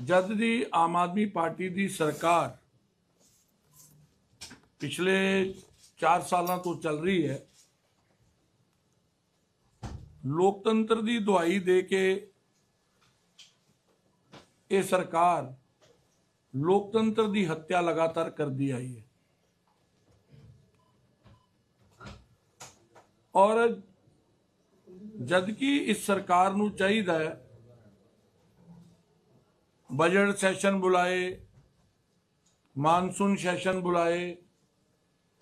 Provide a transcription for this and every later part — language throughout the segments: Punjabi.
ਜਦ ਦੀ ਆਮ ਆਦਮੀ ਪਾਰਟੀ ਦੀ ਸਰਕਾਰ ਪਿਛਲੇ 4 ਸਾਲਾਂ ਤੋਂ ਚੱਲ ਰਹੀ ਹੈ, ਲੋਕਤੰਤਰ ਦੀ ਦੁਹਾਈ ਦੇ ਕੇ ਇਹ ਸਰਕਾਰ ਲੋਕਤੰਤਰ ਦੀ ਹੱਤਿਆ ਲਗਾਤਾਰ ਕਰਦੀ ਆਈ ਹੈ। ਔਰ ਜਦਕਿ ਇਸ ਸਰਕਾਰ ਨੂੰ ਚਾਹੀਦਾ ਹੈ ਬਜਟ ਸੈਸ਼ਨ ਬੁਲਾਏ ਮਾਨਸੂਨ ਸੈਸ਼ਨ ਬੁਲਾਏ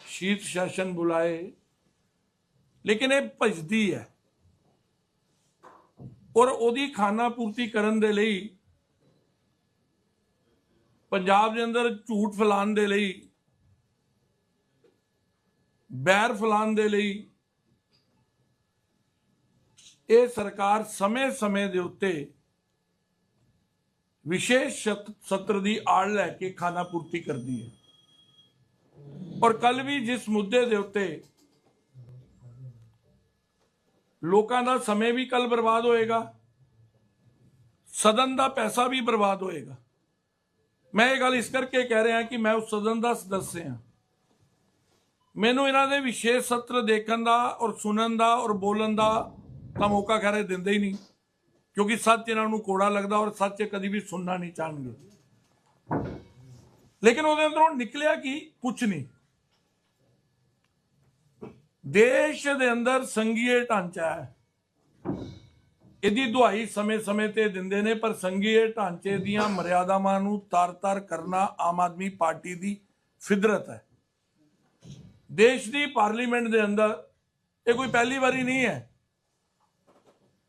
ਸ਼ੀਤ ਸੈਸ਼ਨ ਬੁਲਾਏ ਲੇਕਿਨ ਇਹ ਭਜਦੀ ਹੈ ਔਰ ਉਹਦੀ ਖਾਨਾ ਪੂਰਤੀ ਕਰਨ ਦੇ ਲਈ ਪੰਜਾਬ ਦੇ ਅੰਦਰ ਝੂਠ ਫੈਲਾਉਣ ਦੇ ਲਈ ਬੈਰ ਫੈਲਾਉਣ ਦੇ ਲਈ ਇਹ ਸਰਕਾਰ ਸਮੇਂ-ਸਮੇਂ ਦੇ ਉੱਤੇ ਵਿਸ਼ੇਸ਼ ਸਤਰ ਦੀ ਆੜ ਲੈ ਕੇ ਖਾਨਾ ਪੂਰਤੀ ਕਰਦੀ ਹੈ। ਔਰ ਕੱਲ ਵੀ ਜਿਸ ਮੁੱਦੇ ਦੇ ਉੱਤੇ ਲੋਕਾਂ ਦਾ ਸਮੇਂ ਵੀ ਕੱਲ ਬਰਬਾਦ ਹੋਏਗਾ, ਸਦਨ ਦਾ ਪੈਸਾ ਵੀ ਬਰਬਾਦ ਹੋਏਗਾ। ਮੈਂ ਇਹ ਗੱਲ ਇਸ ਕਰਕੇ ਕਹਿ ਰਿਹਾ ਕਿ ਮੈਂ ਉਸ ਸਦਨ ਦਾ ਸਦੱਸਿਆ ਹਾਂ। ਮੈਨੂੰ ਇਹਨਾਂ ਦੇ ਵਿਸ਼ੇਸ਼ ਸੱਤਰ ਦੇਖਣ ਦਾ ਔਰ ਸੁਣਨ ਦਾ ਔਰ ਬੋਲਣ ਦਾ ਤਾਂ ਮੌਕਾ ਖਰੇ ਦਿੰਦੇ ਹੀ ਨਹੀਂ। ਕਿਉਂਕਿ ਸੱਚ ਇਹਨਾਂ ਨੂੰ ਕੋੜਾ ਲੱਗਦਾ ਔਰ ਸੱਚ ਕਦੀ ਵੀ ਸੁਣਨਾ ਨਹੀਂ ਚਾਹਣਗੇ। ਲੇਕਿਨ ਉਹਦੇ ਅੰਦਰੋਂ ਨਿਕਲਿਆ ਕੀ? ਕੁਝ ਨਹੀਂ। ਦੇਸ਼ ਦੇ ਅੰਦਰ ਸੰਘੀਏ ਢਾਂਚਾ ਹੈ। ਇਹਦੀ ਦੁਹਾਈ ਸਮੇਂ-ਸਮੇਂ ਤੇ ਦਿੰਦੇ ਨੇ, ਪਰ ਸੰਘੀਏ ਢਾਂਚੇ ਦੀਆਂ ਮਰਿਆਦਾਵਾਂ ਨੂੰ ਤਾਰ-ਤਾਰ ਕਰਨਾ ਆਮ ਆਦਮੀ ਪਾਰਟੀ ਦੀ ਫਿਦਰਤ ਹੈ। ਦੇਸ਼ ਦੀ ਪਾਰਲੀਮੈਂਟ ਦੇ ਅੰਦਰ ਇਹ ਕੋਈ ਪਹਿਲੀ ਵਾਰੀ ਨਹੀਂ ਹੈ।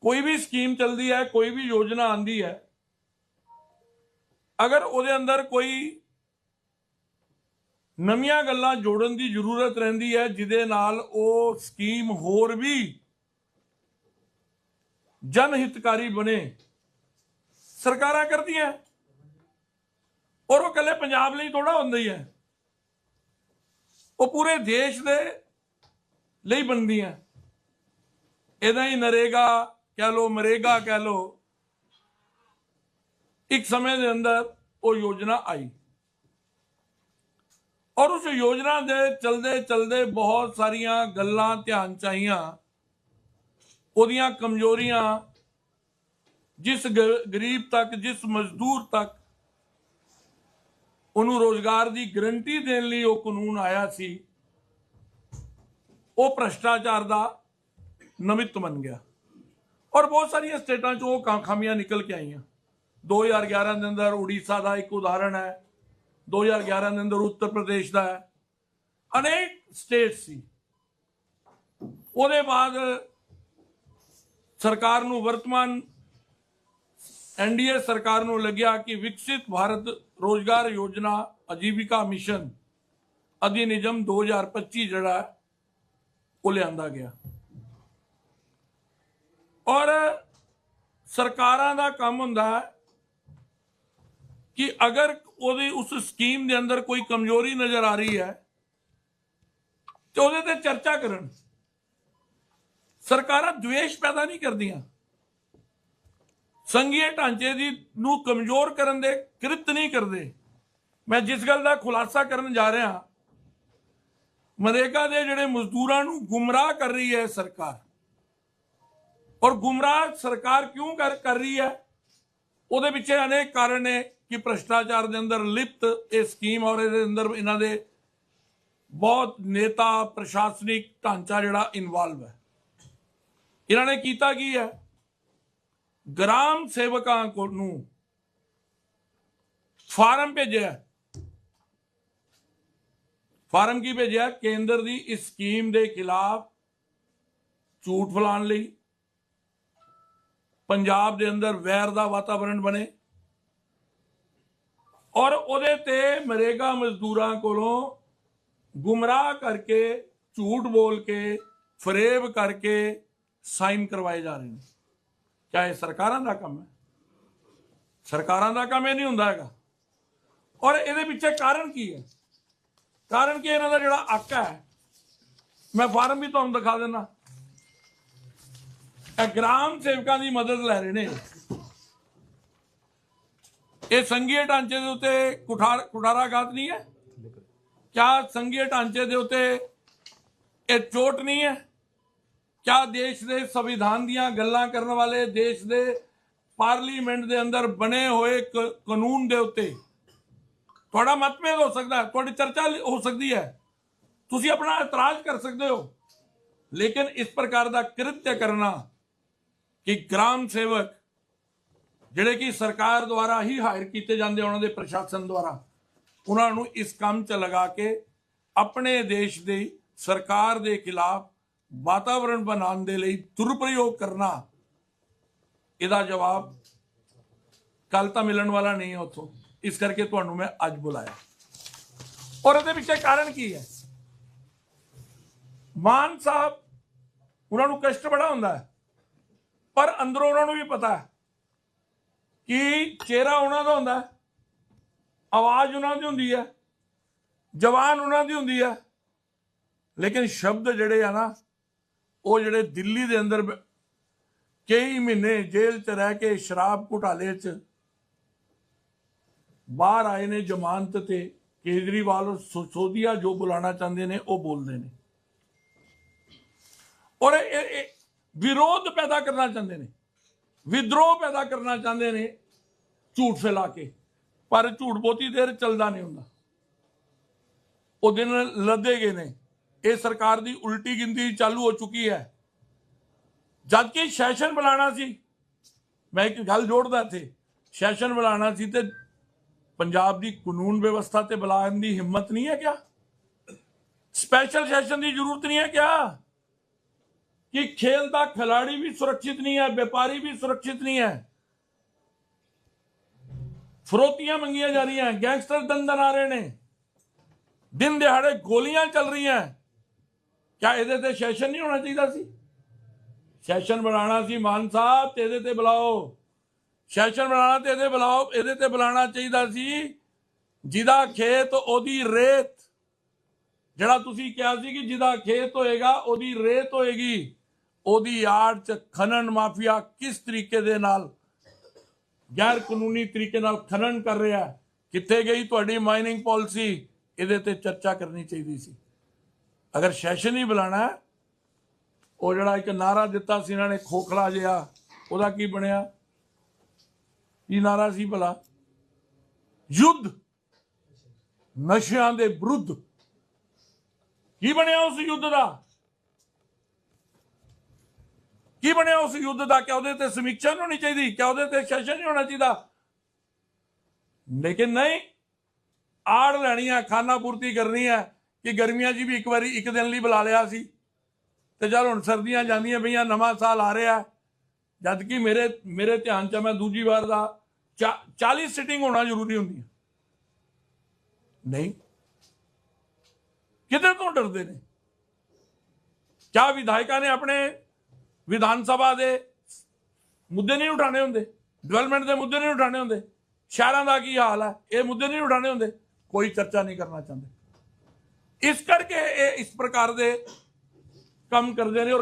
ਕੋਈ ਵੀ ਸਕੀਮ ਚੱਲਦੀ ਹੈ, ਕੋਈ ਵੀ ਯੋਜਨਾ ਆਂਦੀ ਹੈ, ਅਗਰ ਉਹਦੇ ਅੰਦਰ ਕੋਈ ਨਵੀਆਂ ਗੱਲਾਂ ਜੋੜਨ ਦੀ ਜ਼ਰੂਰਤ ਰਹਿੰਦੀ ਹੈ, ਜਿਹਦੇ ਨਾਲ ਉਹ ਸਕੀਮ ਹੋਰ ਵੀ ਜਨ ਹਿਤਕਾਰੀ ਬਣੇ, ਸਰਕਾਰਾਂ ਕਰਦੀਆਂ। ਔਰ ਉਹ ਕੱਲੇ ਪੰਜਾਬ ਲਈ ਥੋੜਾ ਹੁੰਦਾ ਹੀ ਹੈ। ਉਹ ਪੂਰੇ ਦੇਸ਼ ਦੇ ਲਈ ਬਣਦੀਆਂ। ਇਹਦਾ ਹੀ ਨਰੇਗਾ ਕਹਿ ਲੋ ਮਰੇਗਾ ਕਹਿ ਲੋ ਇੱਕ ਸਮੇਂ ਦੇ ਅੰਦਰ ਉਹ ਯੋਜਨਾ ਆਈ। ਔਰ ਉਸ ਯੋਜਨਾ ਦੇ ਚਲਦੇ ਚਲਦੇ ਬਹੁਤ ਸਾਰੀਆਂ ਗੱਲਾਂ ਧਿਆਨ ਚ ਆਈਆਂ। ਉਹਦੀਆਂ ਕਮਜ਼ੋਰੀਆਂ, ਜਿਸ ਗਰੀਬ ਤੱਕ, ਜਿਸ ਮਜ਼ਦੂਰ ਤੱਕ ਉਹਨੂੰ ਰੋਜ਼ਗਾਰ ਦੀ ਗਰੰਟੀ ਦੇਣ ਲਈ ਉਹ ਕਾਨੂੰਨ ਆਇਆ ਸੀ, ਉਹ ਭ੍ਰਸ਼ਟਾਚਾਰ ਦਾ ਨਮਿਤ ਬਣ ਗਿਆ। ਔਰ ਬਹੁਤ ਸਾਰੀਆਂ ਸਟੇਟਾਂ 'ਚ ਉਹ ਕਾ- ਖਾਮੀਆਂ ਨਿਕਲ ਕੇ ਆਈਆਂ। 2011 ਦੇ ਅੰਦਰ ਉੜੀਸਾ ਦਾ ਇੱਕ ਉਦਾਹਰਣ ਹੈ 2011 ਦੇ ਅੰਦਰ ਉੱਤਰ ਪ੍ਰਦੇਸ਼ ਦਾ ਹੈ। ਅਨੇਕ ਸਟੇਟ ਸੀ। ਉਹਦੇ ਬਾਅਦ ਸਰਕਾਰ ਨੂੰ ਵਰਤਮਾਨ ਐਨਡੀਏ ਸਰਕਾਰ ਨੂੰ ਲੱਗਿਆ ਕਿ ਵਿਕਸਿਤ ਭਾਰਤ ਰੋਜ਼ਗਾਰ ਯੋਜਨਾ ਅਜੀਵਿਕਾ ਮਿਸ਼ਨ ਅਧਿਨਿਯਮ 2025 ਜਿਹੜਾ ਉਹ ਲਿਆਂਦਾ ਗਿਆ। ਔਰ ਸਰਕਾਰਾਂ ਦਾ ਕੰਮ ਹੁੰਦਾ ਕਿ ਅਗਰ ਉਹਦੀ ਉਸ ਸਕੀਮ ਦੇ ਅੰਦਰ ਕੋਈ ਕਮਜ਼ੋਰੀ ਨਜ਼ਰ ਆ ਰਹੀ ਹੈ, ਤੇ ਉਹਦੇ ਤੇ ਚਰਚਾ ਕਰਨ। ਸਰਕਾਰਾਂ ਦੁਸ਼ਮਣ ਪੈਦਾ ਨਹੀਂ ਕਰਦੀਆਂ। ਸੰਘੀਏ ਢਾਂਚੇ ਦੀ ਨੂੰ ਕਮਜ਼ੋਰ ਕਰਨ ਦੇ ਕ੍ਰਿਤ ਨਹੀਂ ਕਰਦੇ। ਮੈਂ ਜਿਸ ਗੱਲ ਦਾ ਖੁਲਾਸਾ ਕਰਨ ਜਾ ਰਿਹਾ ਮਨਰੇਗਾ ਦੇ ਜਿਹੜੇ ਮਜ਼ਦੂਰਾਂ ਨੂੰ ਗੁੰਮਰਾਹ ਕਰ ਰਹੀ ਹੈ ਸਰਕਾਰ ਔਰ ਗੁੰਮਰਾਹ ਸਰਕਾਰ ਕਿਉਂ ਕਰ ਕਰ ਰਹੀ ਹੈ? ਉਹਦੇ ਪਿੱਛੇ ਅਨੇਕ ਕਾਰਨ ਨੇ ਕਿ ਭ੍ਰਸ਼ਟਾਚਾਰ ਦੇ ਅੰਦਰ ਲਿਪਤ ਇਹ ਸਕੀਮ ਔਰ ਇਹਦੇ ਅੰਦਰ ਇਹਨਾਂ ਦੇ ਬਹੁਤ ਨੇਤਾ, ਪ੍ਰਸ਼ਾਸਨਿਕ ਢਾਂਚਾ ਜਿਹੜਾ ਇਨਵੋਲਵ ਹੈ। ਇਹਨਾਂ ਨੇ ਕੀਤਾ ਕੀ ਹੈ? ਗ੍ਰਾਮ ਸੇਵਕਾਂ ਕੋ, ਨੂੰ ਫਾਰਮ ਭੇਜਿਆ ਫਾਰਮ ਕੀ ਭੇਜਿਆ? ਕੇਂਦਰ ਦੀ ਇਸ ਸਕੀਮ ਦੇ ਖਿਲਾਫ ਝੂਠ ਫੈਲਾਉਣ ਲਈ ਪੰਜਾਬ ਦੇ ਅੰਦਰ ਵੈਰ ਦਾ ਵਾਤਾਵਰਣ ਬਣੇ ਔਰ ਉਹਦੇ ਤੇ ਮਰੇਗਾ ਮਜ਼ਦੂਰਾਂ ਕੋਲੋਂ ਗੁੰਮਰਾਹ ਕਰਕੇ, ਝੂਠ ਬੋਲ ਕੇ, ਫਰੇਬ ਕਰਕੇ ਸਾਈਨ ਕਰਵਾਏ ਜਾ ਰਹੇ ਨੇ। ਕਿਆ ਇਹ ਸਰਕਾਰਾਂ ਦਾ ਕੰਮ ਹੈ। ਸਰਕਾਰਾਂ ਦਾ ਕੰਮ ਇਹ ਨਹੀਂ ਹੁੰਦਾ ਹੈਗਾ। ਔਰ ਇਹਦੇ ਪਿੱਛੇ ਕਾਰਨ ਕੀ ਹੈ? ਕਾਰਨ ਕੀ ਇਹਨਾਂ ਦਾ ਜਿਹੜਾ ਅੱਕ ਹੈ। ਮੈਂ ਫਾਰਮ ਵੀ ਤੁਹਾਨੂੰ ਦਿਖਾ ਦਿੰਦਾ। ਇਹ ਗ੍ਰਾਮ ਸੇਵਕਾਂ ਦੀ ਮਦਦ ਲੈ ਰਹੇ ਨੇ। ਇਹ ਸੰਘੀਏ ਢਾਂਚੇ ਦੇ ਉੱਤੇ ਕੁਠਾਰ ਕੁਠਾਰਾਘਾਤ ਨਹੀਂ ਹੈ। ਕਿਆ ਸੰਘੀਏ ਢਾਂਚੇ ਦੇ ਉੱਤੇ ਇਹ ਚੋਟ ਨਹੀਂ ਹੈ। ਕਿਆ ਦੇਸ਼ ਦੇ ਸੰਵਿਧਾਨ ਦੀਆਂ ਗੱਲਾਂ ਕਰਨ ਵਾਲੇ ਦੇਸ਼ ਦੇ ਪਾਰਲੀਮੈਂਟ ਦੇ ਅੰਦਰ ਬਣੇ ਹੋਏ ਕਾਨੂੰਨ ਦੇ ਉੱਤੇ ਤੁਹਾਡਾ ਮਤਭੇਦ ਹੋ ਸਕਦਾ ਤੁਹਾਡੀ ਚਰਚਾ ਹੋ ਸਕਦੀ ਹੈ। ਤੁਸੀਂ ਆਪਣਾ ਇਤਰਾਜ਼ ਕਰ ਸਕਦੇ ਹੋ। ਲੇਕਿਨ ਇਸ ਪ੍ਰਕਾਰ ਦਾ ਕ੍ਰਿਤਿਆ ਕਰਨਾ ਕਿ ਗ੍ਰਾਮ ਸੇਵਕ ਜਿਹੜੇ ਕਿ ਸਰਕਾਰ ਦੁਆਰਾ ਹੀ ਹਾਇਰ ਕੀਤੇ ਜਾਂਦੇ ਉਹਨਾਂ ਦੇ ਪ੍ਰਸ਼ਾਸਨ ਦੁਆਰਾ, ਉਹਨਾਂ ਨੂੰ ਇਸ ਕੰਮ 'ਚ ਲਗਾ ਕੇ ਆਪਣੇ ਦੇਸ਼ ਦੀ ਸਰਕਾਰ ਦੇ ਖਿਲਾਫ ਵਾਤਾਵਰਣ ਬਣਾਉਣ ਦੇ ਲਈ ਦੁਰਪ੍ਰਯੋਗ ਕਰਨਾ, ਇਹਦਾ ਜਵਾਬ ਕੱਲ ਤਾਂ ਮਿਲਣ ਵਾਲਾ ਨਹੀਂ ਹੈ ਉੱਥੋਂ। ਇਸ ਕਰਕੇ ਤੁਹਾਨੂੰ ਮੈਂ ਅੱਜ ਬੁਲਾਇਆ। ਔਰ ਇਹਦੇ ਪਿੱਛੇ ਕਾਰਨ ਕੀ ਹੈ? ਮਾਨ ਸਾਹਿਬ, ਉਹਨਾਂ ਨੂੰ ਕਸ਼ਟ ਬੜਾ ਹੁੰਦਾ ਹੈ। ਪਰ ਅੰਦਰੋਂ ਉਹਨਾਂ ਨੂੰ ਵੀ ਪਤਾ ਕਿ ਚਿਹਰਾ ਉਹਨਾਂ ਦਾ ਹੁੰਦਾ, ਆਵਾਜ਼ ਉਹਨਾਂ ਦੀ ਹੁੰਦੀ ਹੈ ਜਵਾਨ ਉਹਨਾਂ ਦੀ ਹੁੰਦੀ ਹੈ ਲੇਕਿਨ ਸ਼ਬਦ ਜਿਹੜੇ ਆ ਨਾ, ਉਹ ਜਿਹੜੇ ਦਿੱਲੀ ਦੇ ਅੰਦਰ ਕਈ ਮਹੀਨੇ ਜੇਲ੍ਹ 'ਚ ਰਹਿ ਕੇ ਸ਼ਰਾਬ ਘੁਟਾਲੇ 'ਚ ਬਾਹਰ ਆਏ ਨੇ ਜ਼ਮਾਨਤ ਤੇ, ਕੇਜਰੀਵਾਲ ਔਰ ਸੋਦੀਆ ਜੋ ਬੁਲਾਣਾ ਚਾਹੁੰਦੇ ਨੇ, ਉਹ ਬੋਲਦੇ ਨੇ। ਔਰ ਇਹ ਵਿਰੋਧ ਪੈਦਾ ਕਰਨਾ ਚਾਹੁੰਦੇ ਨੇ। ਵਿਦਰੋਹ ਪੈਦਾ ਕਰਨਾ ਚਾਹੁੰਦੇ ਨੇ, ਝੂਠ ਫੈਲਾ ਕੇ। ਪਰ ਝੂਠ ਬਹੁਤੀ ਦੇਰ ਚੱਲਦਾ ਨਹੀਂ ਹੁੰਦਾ। ਉਹ ਦਿਨ ਲੱਦੇ ਗਏ ਨੇ। ਇਹ ਸਰਕਾਰ ਦੀ ਉਲਟੀ ਗਿਣਤੀ ਚਾਲੂ ਹੋ ਚੁੱਕੀ ਹੈ। ਜਦ ਕਿ ਸੈਸ਼ਨ ਬੁਲਾਣਾ ਸੀ, ਮੈਂ ਇੱਕ ਗੱਲ ਜੋੜਦਾ ਇੱਥੇ। ਸੈਸ਼ਨ ਬੁਲਾਣਾ ਸੀ ਤੇ ਪੰਜਾਬ ਦੀ ਕਾਨੂੰਨ ਵਿਵਸਥਾ ਤੇ ਬੁਲਾਉਣ ਦੀ ਹਿੰਮਤ ਨਹੀਂ ਹੈ ਕਿਆ? ਸਪੈਸ਼ਲ ਸੈਸ਼ਨ ਦੀ ਜ਼ਰੂਰਤ ਨਹੀਂ ਹੈ ਕਿਆ? ਕਿ ਖੇਲ ਦਾ ਖਿਲਾੜੀ ਵੀ ਸੁਰੱਖਿਅਤ ਨਹੀਂ ਹੈ ਵਪਾਰੀ ਵੀ ਸੁਰੱਖਿਅਤ ਨਹੀਂ ਹੈ ਫਰੋਤੀਆਂ ਮੰਗੀਆਂ ਜਾ ਰਹੀਆਂ ਗੈਂਗਸਟਰ ਦੰਦਨ ਆ ਰਹੇ ਨੇ ਦਿਨ ਦਿਹਾੜੇ ਗੋਲੀਆਂ ਚੱਲ ਰਹੀਆਂ ਕਿਆ ਇਹਦੇ ਤੇ ਸੈਸ਼ਨ ਨਹੀਂ ਹੋਣਾ ਚਾਹੀਦਾ ਸੀ ਸੈਸ਼ਨ ਬਣਾਉਣਾ ਸੀ ਮਾਨ ਸਾਹਿਬ ਤੇ ਇਹਦੇ ਤੇ ਬੁਲਾਓ ਸੈਸ਼ਨ ਬਣਾਉਣਾ ਤੇ ਇਹਦੇ ਬੁਲਾਓ ਇਹਦੇ ਤੇ ਬੁਲਾਉਣਾ ਚਾਹੀਦਾ ਸੀ ਜਿਹਦਾ ਖੇਤ ਉਹਦੀ ਰੇਤ ਜਿਹੜਾ ਤੁਸੀਂ ਕਿਹਾ ਸੀ ਕਿ ਜਿਹਦਾ ਖੇਤ ਹੋਏਗਾ ਉਹਦੀ ਰੇਤ ਹੋਏਗੀ ਉਹਦੀ ਆੜ ਚ ਖਨਨ ਮਾਫੀਆ ਕਿਸ ਤਰੀਕੇ ਦੇ ਨਾਲ, ਗੈਰ ਕਾਨੂੰਨੀ ਤਰੀਕੇ ਨਾਲ ਖਨਨ ਕਰ ਰਿਹਾ ਹੈ? ਕਿੱਥੇ ਗਈ ਤੁਹਾਡੀ ਮਾਈਨਿੰਗ ਪਾਲਿਸੀ ਇਹਦੇ ਤੇ ਚਰਚਾ ਕਰਨੀ ਚਾਹੀਦੀ ਸੀ। ਅਗਰ ਸੈਸ਼ਨ ਹੀ ਬੁਲਾਣਾ ਉਹ ਜਿਹੜਾ ਇੱਕ ਨਾਰਾ ਦਿੱਤਾ ਸੀ ਇਹਨਾਂ ਨੇ, ਖੋਖਲਾ ਜਿਹਾ, ਉਹਦਾ ਕੀ ਬਣਿਆ? ਕੀ ਨਾਰਾ ਸੀ ਭਲਾ? ਯੁੱਧ, ਨਸ਼ਿਆਂ ਦੇ ਵਿਰੁੱਧ। ਕੀ ਬਣਿਆ ਉਸ ਯੁੱਧ ਦਾ? ਕੀ ਬਣਿਆ ਉਸ ਯੁੱਧ ਦਾ? ਕਿ ਉਹਦੇ ਤੇ ਸਮੀਖਿਆ ਨਹੀਂ ਹੋਣੀ ਚਾਹੀਦੀ? ਕਿ ਉਹਦੇ ਤੇ ਸੈਸ਼ਨ ਨਹੀਂ ਹੋਣਾ ਚਾਹੀਦਾ? ਲੇਕਿਨ ਨਹੀਂ, ਆੜ ਲੈਣੀ ਹੈ ਖਾਨਾ ਪੂਰਤੀ ਕਰਨੀ ਹੈ ਕਿ ਗਰਮੀਆਂ 'ਚ ਵੀ ਇੱਕ ਵਾਰੀ ਇੱਕ ਦਿਨ ਲਈ ਬੁਲਾ ਲਿਆ ਸੀ। ਤੇ ਜਦ ਹੁਣ ਸਰਦੀਆਂ ਜਾਂਦੀਆਂ ਪਈਆਂ, ਨਵਾਂ ਸਾਲ ਆ ਰਿਹਾ। ਜਦ ਕਿ ਮੇਰੇ ਮੇਰੇ ਧਿਆਨ 'ਚ ਮੈਂ ਦੂਜੀ ਵਾਰ ਦਾ 40 ਸਿਟਿੰਗ ਹੋਣਾ ਜ਼ਰੂਰੀ ਹੁੰਦੀ ਹੈ। ਨਹੀਂ। ਕਿਧਰ ਤੋਂ ਡਰਦੇ ਨੇ? ਕਿਆ ਵਿਧਾਇਕਾਂ ਨੇ ਆਪਣੇ ਵਿਧਾਨ ਸਭਾ ਦੇ ਮੁੱਦੇ ਨਹੀਂ ਉਠਾਣੇ ਹੁੰਦੇ ਡਿਵੈਲਪਮੈਂਟ ਦੇ ਮੁੱਦੇ ਨਹੀਂ ਉਠਾਣੇ ਹੁੰਦੇ, ਸ਼ਹਿਰਾਂ ਦਾ ਕੀ ਹਾਲ ਹੈ, ਇਹ ਮੁੱਦੇ ਨਹੀਂ ਉਠਾਣੇ ਹੁੰਦੇ, ਕੋਈ ਚਰਚਾ ਨਹੀਂ ਕਰਨਾ ਚਾਹੁੰਦੇ। ਇਸ ਕਰਕੇ ਇਹ ਇਸ ਪ੍ਰਕਾਰ ਦੇ ਕੰਮ ਕਰਦੇ ਨੇ ਔਰ